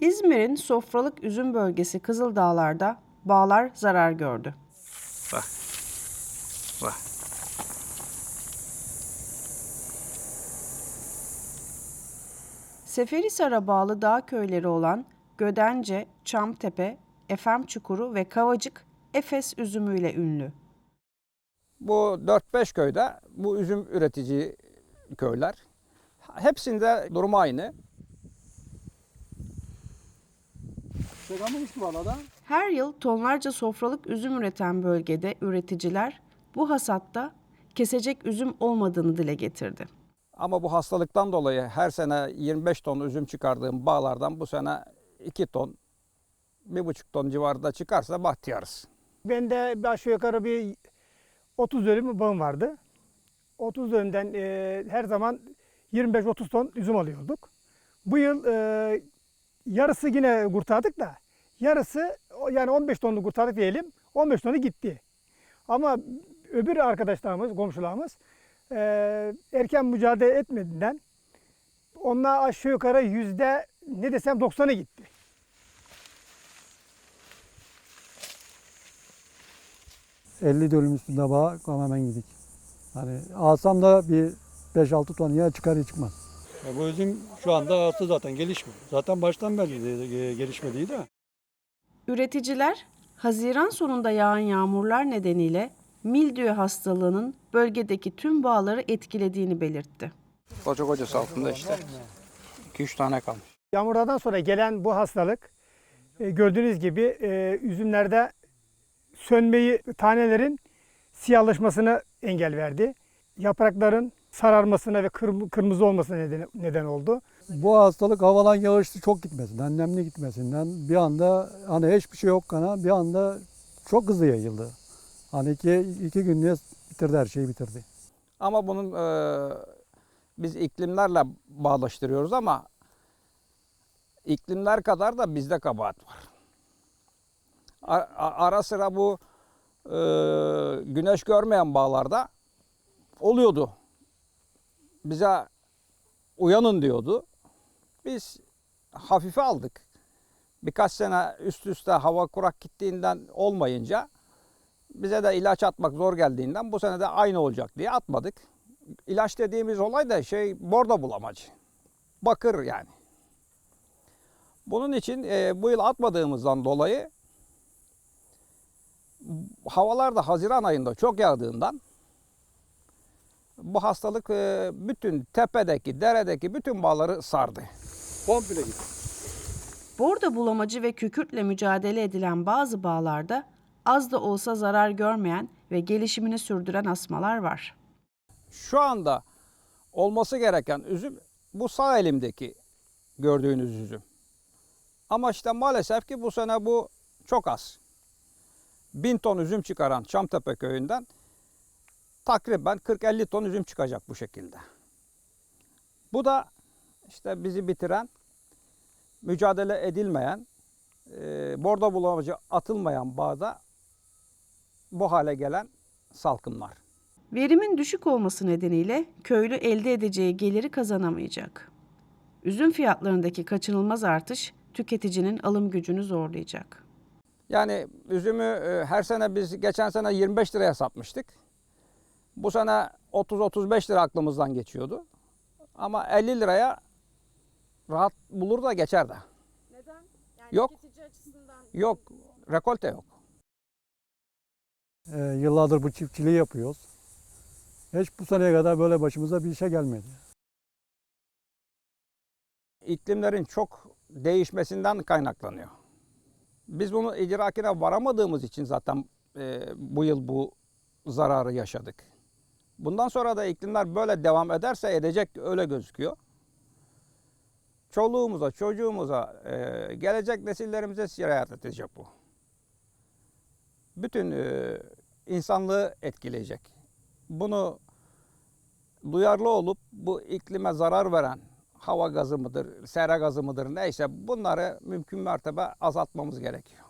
İzmir'in sofralık üzüm bölgesi Kızıldağlar'da bağlar zarar gördü. Bak. Bak. Seferihisar'a bağlı dağ köyleri olan Gödence, Çamtepe, Efem Çukuru ve Kavacık Efes üzümüyle ünlü. Bu 4-5 köyde bu üzüm üretici köyler. Hepsinde durum aynı. Çıkamamış ki valla da. Her yıl tonlarca sofralık üzüm üreten bölgede üreticiler bu hasatta kesecek üzüm olmadığını dile getirdi. Ama bu hastalıktan dolayı her sene 25 ton üzüm çıkardığım bağlardan bu sene 2 ton, 1,5 ton civarında çıkarsa bahtiyarız. Bende aşağı yukarı bir 30 dönüm bağım vardı. 30 dönümden e, her zaman 25-30 ton üzüm alıyorduk. Bu yıl e, yarısı yine kurtardık da yarısı yani 15 tonlu kurtardık diyelim 15 tonu gitti. Ama öbür arkadaşlarımız, komşularımız e, erken mücadele etmediğinden onlar aşağı yukarı yüzde ne desem 90'a gitti. Hı. 50 dönüm üstünde bağ tamamen gidik. Hani alsam da bir 5-6 ton ya çıkar ya çıkmaz. Ya bu üzüm şu anda altı zaten gelişmiyor. Zaten baştan beri de- gelişmediydi de. Üreticiler Haziran sonunda yağan yağmurlar nedeniyle mildiyo hastalığının bölgedeki tüm bağları etkilediğini belirtti. Koca koca salkımda işte. 2-3 tane kalmış. Yağmurlardan sonra gelen bu hastalık e, gördüğünüz gibi e, üzümlerde sönmeyi, tanelerin siyahlaşmasına engel verdi. Yaprakların sararmasına ve kırm- kırmızı olmasına neden, neden oldu. Bu hastalık havalan yağışlı çok gitmesinden, nemli gitmesinden bir anda hani hiçbir şey yok kana bir anda çok hızlı yayıldı. Hani iki, iki günde bitirdi her şeyi bitirdi. Ama bunun e, biz iklimlerle bağlaştırıyoruz ama iklimler kadar da bizde kabahat var. Ara sıra bu e, güneş görmeyen bağlarda oluyordu. Bize uyanın diyordu. Biz hafife aldık. Birkaç sene üst üste hava kurak gittiğinden olmayınca bize de ilaç atmak zor geldiğinden bu sene de aynı olacak diye atmadık. İlaç dediğimiz olay da şey bordo bulamacı. Bakır yani. Bunun için e, bu yıl atmadığımızdan dolayı havalar da Haziran ayında çok yağdığından bu hastalık e, bütün tepedeki, deredeki bütün bağları sardı. Komple gitti. Bordo bulamacı ve kükürtle mücadele edilen bazı bağlarda az da olsa zarar görmeyen ve gelişimini sürdüren asmalar var. Şu anda olması gereken üzüm bu sağ elimdeki gördüğünüz üzüm. Ama işte maalesef ki bu sene bu çok az. Bin ton üzüm çıkaran Çamtepe köyünden takriben 40-50 ton üzüm çıkacak bu şekilde. Bu da işte bizi bitiren, mücadele edilmeyen, e, bordo bulamacı atılmayan bağda bu hale gelen salkımlar. Verimin düşük olması nedeniyle köylü elde edeceği geliri kazanamayacak. Üzüm fiyatlarındaki kaçınılmaz artış tüketicinin alım gücünü zorlayacak. Yani üzümü e, her sene biz geçen sene 25 liraya satmıştık. Bu sene 30-35 lira aklımızdan geçiyordu. Ama 50 liraya rahat bulur da geçer de. Neden? Yani Yok. açısından Yok, rekolte yok. Ee, yıllardır bu çiftçiliği yapıyoruz. Hiç bu seneye kadar böyle başımıza bir şey gelmedi. İklimlerin çok değişmesinden kaynaklanıyor. Biz bunu idrakine varamadığımız için zaten e, bu yıl bu zararı yaşadık. Bundan sonra da iklimler böyle devam ederse edecek öyle gözüküyor. Çoluğumuza, çocuğumuza, e, gelecek nesillerimize sirayet edecek bu. Bütün e, insanlığı etkileyecek. Bunu duyarlı olup bu iklime zarar veren hava gazı mıdır, sera gazı mıdır neyse bunları mümkün mertebe azaltmamız gerekiyor.